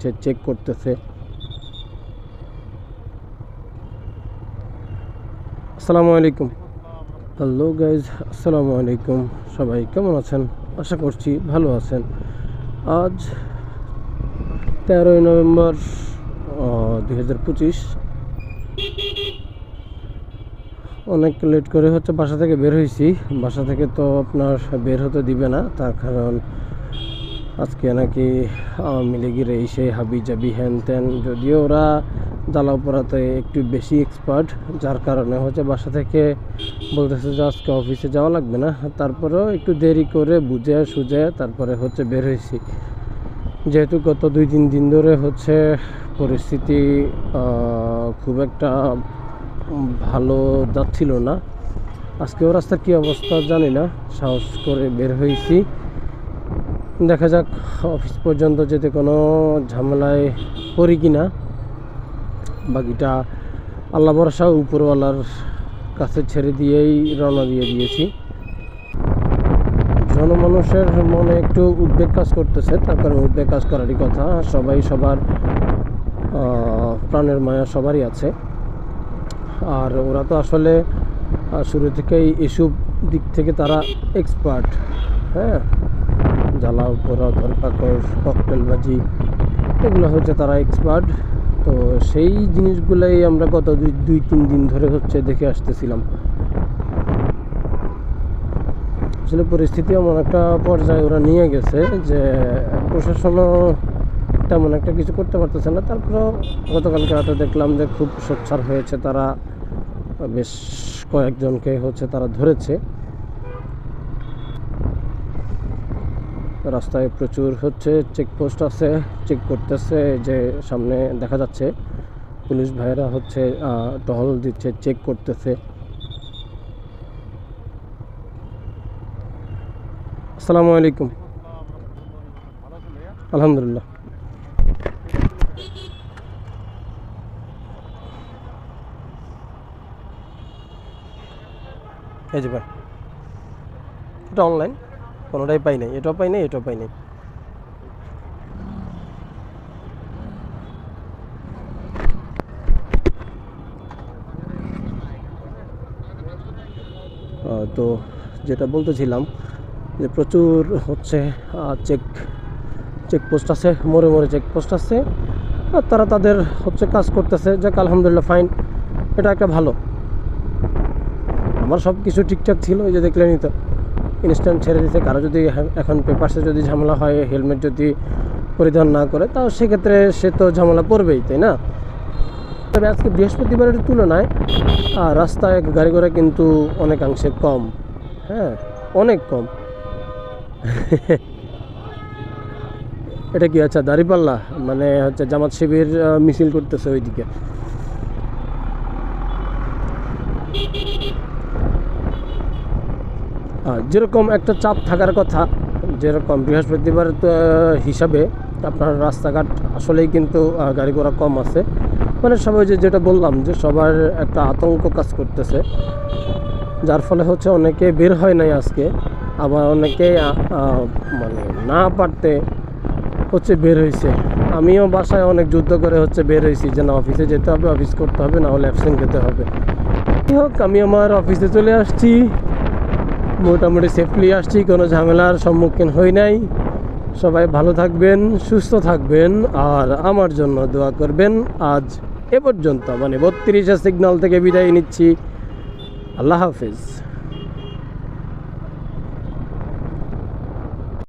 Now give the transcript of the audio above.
সে check করতেছে। আসসালামু আলাইকুম। হ্যালো গাইজ আসসালামু আলাইকুম। সবাই কেমন আছেন? আশা করছি ভালো আছেন। আজ তেরোই নভেম্বর দুই হাজার পঁচিশ। অনেক লেট করে হচ্ছে বাসা থেকে বের হয়েছি। বাসা থেকে তো আপনার বের হতে দিবে না, তার কারণ আজকে নাকি আওয়ামী লীগের এই সেই হাবি জাবি হ্যান ত্যান, যদিও ওরা জ্বালাও পড়াতে একটু বেশি এক্সপার্ট যার কারণে হচ্ছে বাসা থেকে বলতেছে যে আজকে অফিসে যাওয়া লাগবে না। তারপরেও একটু দেরি করে বুঝে সুঝে তারপরে হচ্ছে বের হয়েছি। যেহেতু গত দুই, তিন দিন ধরে হচ্ছে পরিস্থিতি খুব একটা ভালো যাচ্ছিল না। আজকেও রাস্তার কী অবস্থা জানি না, সাহস করে বের হয়েছি। দেখা যাক অফিস পর্যন্ত যেতে কোনো ঝামেলায় পড়ি কি না। বাকিটা আল্লাহ ভরসা, উপরওয়ালার কাছে ছেড়ে দিয়েই রওনা দিয়ে দিয়েছি। জনমানুষের মনে একটু উদ্বেগ কাজ করতেছে, তার কারণ উদ্বেগ কাজ করারই কথা। সবাই সবার প্রাণের মায়া সবারই আছে। আর ওরা তো আসলে শুরু থেকেই এসব দিক থেকে তারা এক্সপার্ট হ্যাঁ? জ্বালাও পোড়া ধরপাকড় ককটেলবাজি এগুলো হচ্ছে তারা এক্সপার্ট তো সেই জিনিসগুলোই আমরা গত দুই দুই, তিন দিন ধরে হচ্ছে দেখে আসতেছিলাম। আসলে পরিস্থিতি এমন একটা পর্যায়ে ওরা নিয়ে গেছে যে প্রশাসনও তেমন একটা কিছু করতে পারতেছে না। তারপরেও গতকালকে রাতে দেখলাম যে খুব সোচ্চার হয়েছে তারা। বেশ কয়েকজনকে হচ্ছে তারা ধরেছে। রাস্তায় প্রচুর হচ্ছে চেকপোস্ট আছে চেক করতেছে, যে সামনে দেখা যাচ্ছে, পুলিশ ভাইয়েরা হচ্ছে টহল দিচ্ছে চেক করতেছে। আসসালামু আলাইকুম। আলহামদুলিল্লাহ। এই যে ভাই, এটা অনলাইন কোনোটাই পাই নাই, এটাও পাই নাই, এটাও পাই নাই। তো যেটা বলতেছিলাম যে প্রচুর হচ্ছে চেক চেকপোস্ট আছে মোড়ে মোড়ে চেকপোস্ট আছে, আর তারা তাদের হচ্ছে কাজ করতেছে, যাক আলহামদুলিল্লাহ ফাইন এটা একটা ভালো। আমার সব কিছু ঠিকঠাক ছিল, এই যে দেখলেনই তো। ইনস্ট্যান্ট ছেড়ে দিতে কারও যদি হ্যাঁ- এখন পেপারসে যদি ঝামেলা হয় হেলমেট যদি পরিধান না করে তাও সেক্ষেত্রে সে তো ঝামেলা পড়বেই তাই না? তবে আজকে বৃহস্পতিবারের তুলনায় আহ, রাস্তায় গাড়ি ঘোড়া কিন্তু অনেকাংশে কম। হ্যাঁ অনেক কম। এটা কি আচ্ছা দাঁড়িপাল্লা? মানে হচ্ছে জামাত শিবির মিছিল করতেছে ওইদিকে। যেরকম একটা চাপ থাকার কথা, যেরকম বৃহস্পতিবার হিসাবে আপনার রাস্তাঘাট আসলেই কিন্তু গাড়ি ঘোড়া কম আছে। মানে সবাই যে, যেটা বললাম যে, সবার একটা আতঙ্ক কাজ করতেছে। যার ফলে হচ্ছে অনেকে বের হয় নাই আজকে। আবার অনেকে মানে না পারতে হচ্ছে বের হয়েছে আমিও বাসায় অনেক যুদ্ধ করে হচ্ছে বের হয়েছি যে, না অফিসে যেতে হবে অফিস করতে হবে, না হলে অ্যাবসেন্ট খেতে হবে। হোক, আমি আমার অফিসে চলে আসছি। মোটামুটি সেফলি আসছি, কোনো ঝামেলার সম্মুখীন হই নাই। সবাই ভালো থাকবেন, সুস্থ থাকবেন, আর আমার জন্য দোয়া করবেন। আজ এ পর্যন্ত মানে বত্রিশে সিগন্যাল থেকে বিদায় নিচ্ছি। আল্লাহ হাফিজ।